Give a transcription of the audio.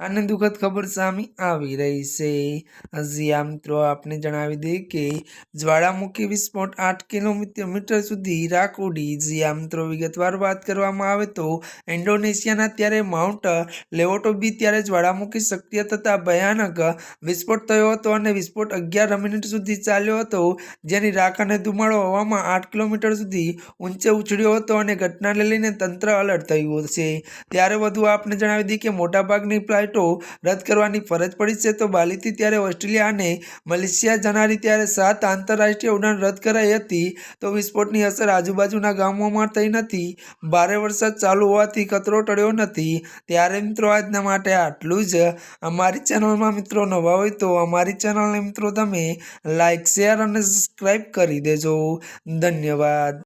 અને દુઃખદ ખબર સામે આવી રહી છે. હજી આ મિત્રો, આપને જણાવી દઈએ કે જ્વાળામુખી વિસ્ફોટ આઠ કિલોમીટર, મીટર સુધી રાખ ઉડી જી મિત્રો, વિગતવાર વાત કરવામાં આવે તો ઇન્ડોનેશિયાના ત્યારે માઉન્ટ લેવોટોબી ત્યારે જ્વાળામુખી સક્રિય થતા ભયાનક વિસ્ફોટ થયો હતો અને વિસ્ફોટ અગિયાર મિનિટ સુધી ચાલ્યો હતો, જેની રાખ અને ધુમાડો હવામાં આઠ કિલોમીટર સુધી ઊંચે ઉછળ્યો હતો અને ઘટનાને લઈને તંત્ર અલર્ટ થયું છે. ત્યારે વધુ આપને જણાવી દઈએ કે મોટાભાગની ફ્લાઇટો રદ કરવાની ફરજ પડી છે, તો બાલીથી ત્યારે ઓસ્ટ્રેલિયા અને મલેશિયા જનારી ત્યારે સાત આંતરરાષ્ટ્રીય ઉડાન રદ કરાઈ હતી, તો વિસ્ફોટની અસર આજુબાજુના ગામોમાં થઈ નથી. ભારે વરસાદ ચાલુ હોવાથી ખતરો ટળ્યો નથી. ત્યારે મિત્રો આજના માટે આટલું જ. અમારી ચેનલમાં મિત્રો નવા હોય તો અમારી ચેનલને મિત્રો તમે લાઈક, શેર અને સબસ્ક્રાઈબ કરી દેજો. ધન્યવાદ.